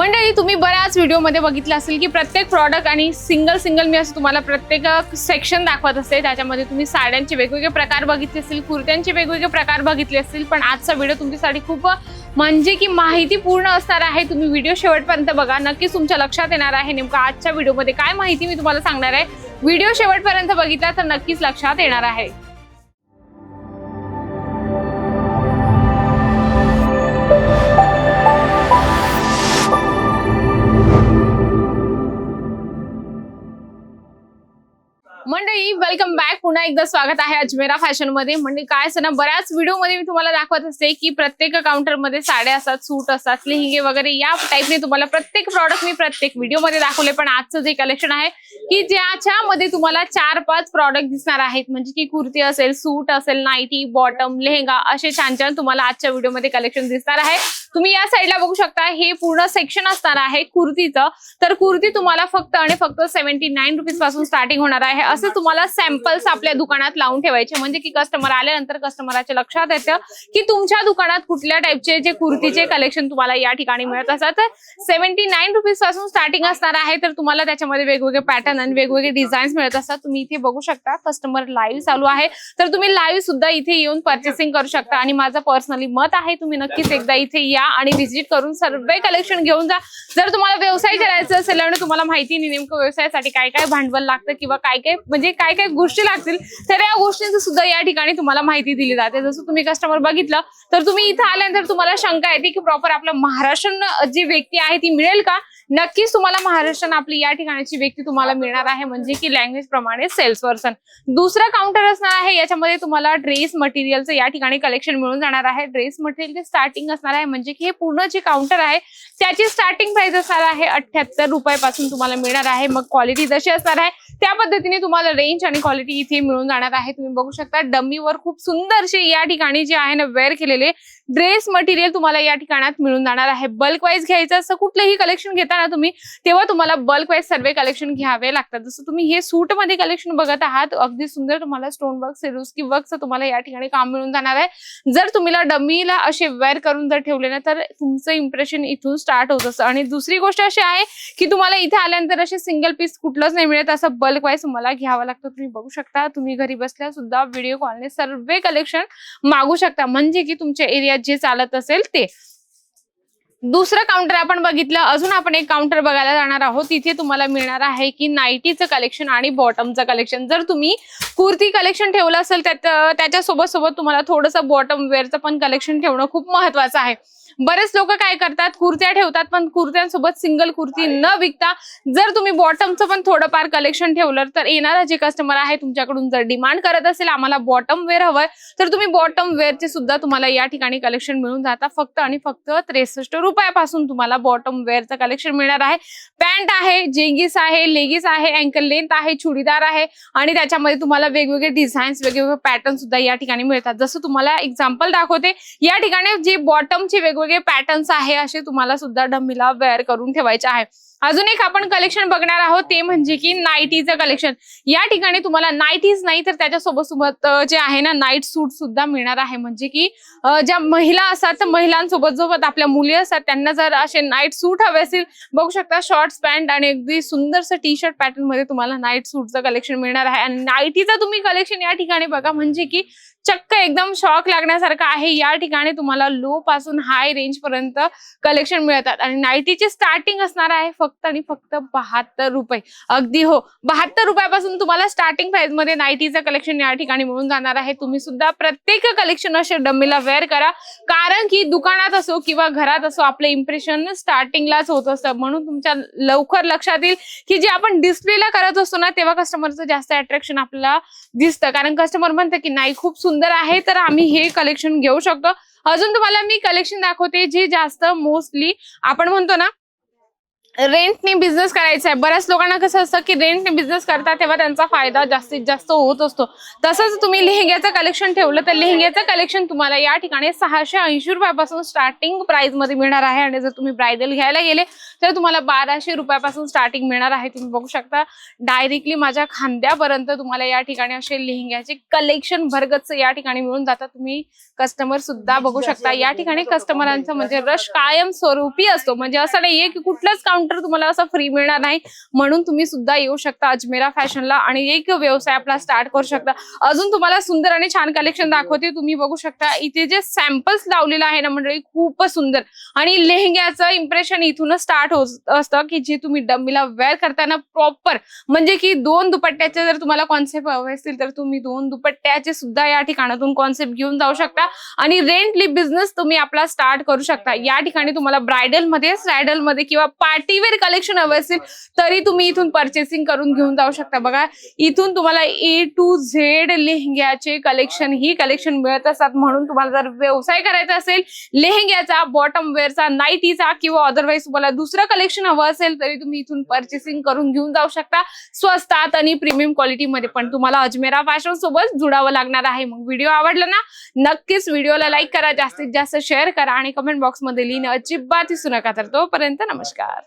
मंडळी तुम्ही बऱ्याच व्हिडिओमध्ये बघितलं असेल की प्रत्येक प्रॉडक्ट आणि सिंगल सिंगल मी असं तुम्हाला प्रत्येक सेक्शन दाखवत असते. त्याच्यामध्ये तुम्ही साड्यांचे वेगवेगळे प्रकार बघितले असतील कुर्त्यांचे वेगवेगळे प्रकार बघितले असतील पण आजचा व्हिडिओ तुमच्यासाठी खूप म्हणजे की माहिती पूर्ण असणार आहे. तुम्ही व्हिडिओ शेवटपर्यंत बघा. नक्कीच तुमच्या लक्षात येणार आहे नेमकं आजच्या व्हिडिओमध्ये काय माहिती मी तुम्हाला सांगणार आहे. व्हिडिओ शेवटपर्यंत बघितला तर नक्कीच लक्षात येणार आहे. मंडळी वेलकम बॅक पुन्हा एकदा स्वागत आहे अजमेरा फॅशनमध्ये म्हणजे काय असं ना बऱ्याच व्हिडिओमध्ये मी तुम्हाला दाखवत असते की प्रत्येक काउंटरमध्ये साड्या असतात सूट असतात लेहिंगे वगैरे या टाईपने तुम्हाला प्रत्येक प्रॉडक्ट मी प्रत्येक व्हिडिओमध्ये दाखवले. पण आजचं जे कलेक्शन आहे की ज्याच्यामध्ये तुम्हाला चार पाच प्रॉडक्ट दिसणार आहेत. म्हणजे की कुर्ती असेल सूट असेल नाईटी बॉटम लेहंगा असे छान छान तुम्हाला आजच्या व्हिडिओमध्ये कलेक्शन दिसणार आहे. तुम्ही या साईडला बघू शकता हे पूर्ण सेक्शन असणार आहे कुर्तीचं. तर कुर्ती तुम्हाला फक्त आणि फक्त सेव्हन्टी नाईन रुपीजपासून स्टार्टिंग होणार आहे. असं तुम्हाला सॅम्पल्स आपल्या दुकानात लावून ठेवायचे. म्हणजे की कस्टमर आल्यानंतर कस्टमरच्या लक्षात येतं की तुमच्या दुकानात कुठल्या टाईपचे जे कुर्तीचे कलेक्शन तुम्हाला या ठिकाणी मिळत असतात. तर सेव्हन्टी नाईन रुपीजपासून स्टार्टिंग असणार आहे. तर तुम्हाला त्याच्यामध्ये वेगवेगळे पॅटर्न आणि वेगवेगळे डिझाईन्स मिळत असतात. तुम्ही इथे बघू शकता कस्टमर लाईव्ह चालू आहे. तर तुम्ही लाईव्ह सुद्धा इथे येऊन परचेसिंग करू शकता. आणि माझं पर्सनली मत आहे तुम्ही नक्कीच एकदा इथे या आणि व्हिजिट करून सर्व कलेक्शन घेऊन जा. जर तुम्हाला व्यवसाय करायचा असेल आणि तुम्हाला माहिती नाही नेमकं व्यवसायासाठी काय काय भांडवल लागतं किंवा काय काय म्हणजे काय काय गोष्टी लागतील तर या गोष्टींचं सुद्धा या ठिकाणी तुम्हाला माहिती दिली जाते. जसं तुम्ही कस्टमर बघितलं तर तुम्ही इथं आल्यानंतर तुम्हाला शंका येते की प्रॉपर आपलं महाराष्ट्र जी व्यक्ती आहे ती मिळेल का? नक्कीच तुम्हाला महाराष्ट्रात आपली या ठिकाणची व्यक्ती तुम्हाला मिळणार आहे म्हणजे की लँग्वेज प्रमाणे सेल्स पर्सन दुसरं काउंटर असणार आहे याच्यामध्ये तुम्हाला ड्रेस मटेरियलचं या ठिकाणी कलेक्शन मिळून जाणार आहे. ड्रेस मटेरियलचे स्टार्टिंग असणार आहे म्हणजे की हे पूर्ण जे काउंटर आहे त्याची स्टार्टिंग प्राइस असणार आहे अठ्याहत्तर रुपयापासून तुम्हाला मिळणार आहे. मग क्वालिटी जशी असणार आहे त्या पद्धतीने तुम्हाला रेंज आणि क्वालिटी इथे मिळून जाणार आहे. तुम्ही बघू शकता डमीवर खूप सुंदरसे या ठिकाणी जे आहे ना वेअर केलेले ड्रेस मटेरियल तुम्हाला या ठिकाणात मिळून जाणार आहे. बल्क वाईज घ्यायचं असं कुठलंही कलेक्शन घेताना तुम्ही तेव्हा तुम्हाला बल्क वाईज सर्व कलेक्शन घ्यावे लागतात. जसं तुम्ही हे सूटमध्ये कलेक्शन बघत आहात अगदी सुंदर तुम्हाला स्टोन वर्क सिरुस्की वर्कचं तुम्हाला या ठिकाणी काम मिळून जाणार आहे. जर तुम्हाला डमीला असे वेअर करून जर ठेवले ना तर तुमचं इम्प्रेशन इथून स्टार्ट होत असतं. आणि दुसरी गोष्ट अशी आहे की तुम्हाला इथे आल्यानंतर असे सिंगल पीस कुठलंच नाही मिळत. असं बल्क वाईज तुम्हाला घ्यावं लागतं. तुम्ही बघू शकता. तुम्ही घरी बसल्या सुद्धा व्हिडिओ कॉलने सर्व कलेक्शन मागू शकता. म्हणजे की तुमच्या एरियात जे चालत असेल ते. दुसरं काउंटर आपण बघितलं. अजून आपण एक काउंटर बघायला जाणार आहोत. तिथे तुम्हाला मिळणार आहे की नाईटीचं कलेक्शन आणि बॉटमचं कलेक्शन जर तुम्ही कुर्ती कलेक्शन ठेवलं असेल त्यात त्याच्यासोबत सोबत तुम्हाला थोडंसं बॉटम वेअरचं पण कलेक्शन ठेवणं खूप महत्वाचं आहे. बरेच लोक काय करतात कुर्त्या ठेवतात पण कुर्त्यांसोबत सिंगल कुर्ती न विकता जर तुम्ही बॉटमचं पण थोडंफार कलेक्शन ठेवलं तर येणारा जे कस्टमर आहे तुमच्याकडून जर डिमांड करत असेल आम्हाला बॉटम वेअर हवंय तर तुम्ही बॉटम वेअरचे सुद्धा तुम्हाला या ठिकाणी कलेक्शन मिळून जाता. फक्त आणि फक्त त्रेसष्ट रुपयापासून तुम्हाला बॉटम वेअरचं कलेक्शन मिळणार आहे. पॅन्ट आहे जेगिस आहे लेगिस आहे अँकल लेंथ आहे चुडीदार आहे आणि त्याच्यामध्ये तुम्हाला वेगवेगळे डिझाईन्स वेगवेगळे पॅटर्न सुद्धा या ठिकाणी मिळतात. जसं तुम्हाला एक्झाम्पल दाखवते या ठिकाणी जे बॉटमचे वेगवेगळे पॅटर्न्स आहे असे तुम्हाला सुद्धा डमीला वेअर करून ठेवायचे आहे. अजून एक आपण कलेक्शन बघणार आहोत ते म्हणजे की नाईटीचं कलेक्शन या ठिकाणी तुम्हाला नाईटीज नाही तर त्याच्यासोबत सोबत जे आहे ना नाईट सूट सुद्धा मिळणार आहे. म्हणजे की ज्या महिला असतात तर महिलांसोबत सोबत आपल्या मुली असतात त्यांना जर असे नाईट सूट हवे असतील बघू शकता शॉर्ट्स पॅन्ट आणि अगदी सुंदरसं टी शर्ट पॅटर्नमध्ये तुम्हाला नाईट सूटचं कलेक्शन मिळणार आहे. आणि नाईटीचं तुम्ही कलेक्शन या ठिकाणी बघा म्हणजे की चक्क एकदम शॉक लागण्यासारखं आहे. या ठिकाणी तुम्हाला लो पासून हाय रेंज पर्यंत कलेक्शन मिळतात. आणि नाईटीची स्टार्टिंग असणार आहे फक्त आणि फक्त बहात्तर रुपये. अगदी हो. बहात्तर रुपयापासून तुम्हाला स्टार्टिंग प्राइसमध्ये नाईटीचं कलेक्शन या ठिकाणी मिळून जाणार आहे. तुम्ही सुद्धा प्रत्येक कलेक्शन असे डम्मीला वेअर करा. कारण की दुकानात असो किंवा घरात असो आपलं इम्प्रेशन स्टार्टिंगलाच होत असतं. म्हणून तुमच्या लवकर लक्षात येईल की जे आपण डिस्प्लेला करत असतो ना तेव्हा कस्टमरचं जास्त अट्रॅक्शन आपल्याला दिसतं. कारण कस्टमर म्हणतं की नाही खूप सुंदर आहे तर आम्ही हे कलेक्शन घेऊ शकतो. अजून तुम्हाला मी कलेक्शन दाखवते जे जास्त मोस्टली आपण म्हणतो ना रेंटने बिझनेस करायचा आहे. बऱ्याच लोकांना कसं असतं की रेंटने बिझनेस करता तेव्हा त्यांचा फायदा जास्तीत जास्त होत असतो. तसंच तुम्ही लेहंग्याचं कलेक्शन ठेवलं तर लेहंग्याचं कलेक्शन तुम्हाला या ठिकाणी सहाशे ऐंशी रुपयापासून स्टार्टिंग प्राइसमध्ये मिळणार आहे. आणि जर तुम्ही ब्रायडल घ्यायला गेले तर तुम्हाला बाराशे रुपयापासून स्टार्टिंग मिळणार आहे. तुम्ही बघू शकता डायरेक्टली माझ्या खांद्यापर्यंत तुम्हाला या ठिकाणी असे लेहंग्याचे कलेक्शन भरगच या ठिकाणी मिळून जातात. तुम्ही कस्टमर सुद्धा बघू शकता. या ठिकाणी कस्टमरांचा म्हणजे रश कायम स्वरूपी असतो. म्हणजे असं नाहीये की कुठलंच सेंटर तुम्हाला असं फ्री मिळणार नाही. म्हणून तुम्ही सुद्धा येऊ शकता अजमेरा फॅशनला आणि एक व्यवसाय आपला स्टार्ट करू शकता. अजून तुम्हाला सुंदर आणि छान कलेक्शन दाखवते. तुम्ही बघू शकता इथे जे सॅम्पल्स लावलेलं आहे ना मंडळी खूपच सुंदर. आणि लेहंग्याचं इम्प्रेशन इथूनच स्टार्ट होत असतं की जे तुम्ही डम्मीला वेअर करताना प्रॉपर म्हणजे की दोन दुपट्ट्याचे जर तुम्हाला कॉन्सेप्ट हवे असतील तर तुम्ही दोन दुपट्ट्याचे सुद्धा या ठिकाणातून कॉन्सेप्ट घेऊन जाऊ शकता. आणि रेंटली बिझनेस तुम्ही आपला स्टार्ट करू शकता. या ठिकाणी तुम्हाला ब्रायडलमध्ये सायडलमध्ये किंवा पार्टीवेअर कलेक्शन हवं असेल तरी तुम्ही इथून परचेसिंग करून घेऊन जाऊ शकता. बघा इथून तुम्हाला ए टू झेड लेहंग्याचे कलेक्शन ही कलेक्शन मिळत असतात. म्हणून तुम्हाला जर व्यवसाय करायचा असेल लेहंग्याचा बॉटम वेअरचा नाईटीचा किंवा अदरवाईज तुम्हाला दुसरं कलेक्शन हवं असेल तरी तुम्ही इथून परचेसिंग करून घेऊन जाऊ शकता. स्वस्तात आणि प्रीमियम क्वालिटीमध्ये पण तुम्हाला अजमेरा फॅशन सोबत जुडावं लागणार आहे. मग व्हिडिओ आवडला ना नक्कीच व्हिडिओला लाईक करा. जास्तीत जास्त शेअर करा आणि कमेंट बॉक्समध्ये लिहिणं अजिबात दिसू नका. तर तोपर्यंत नमस्कार.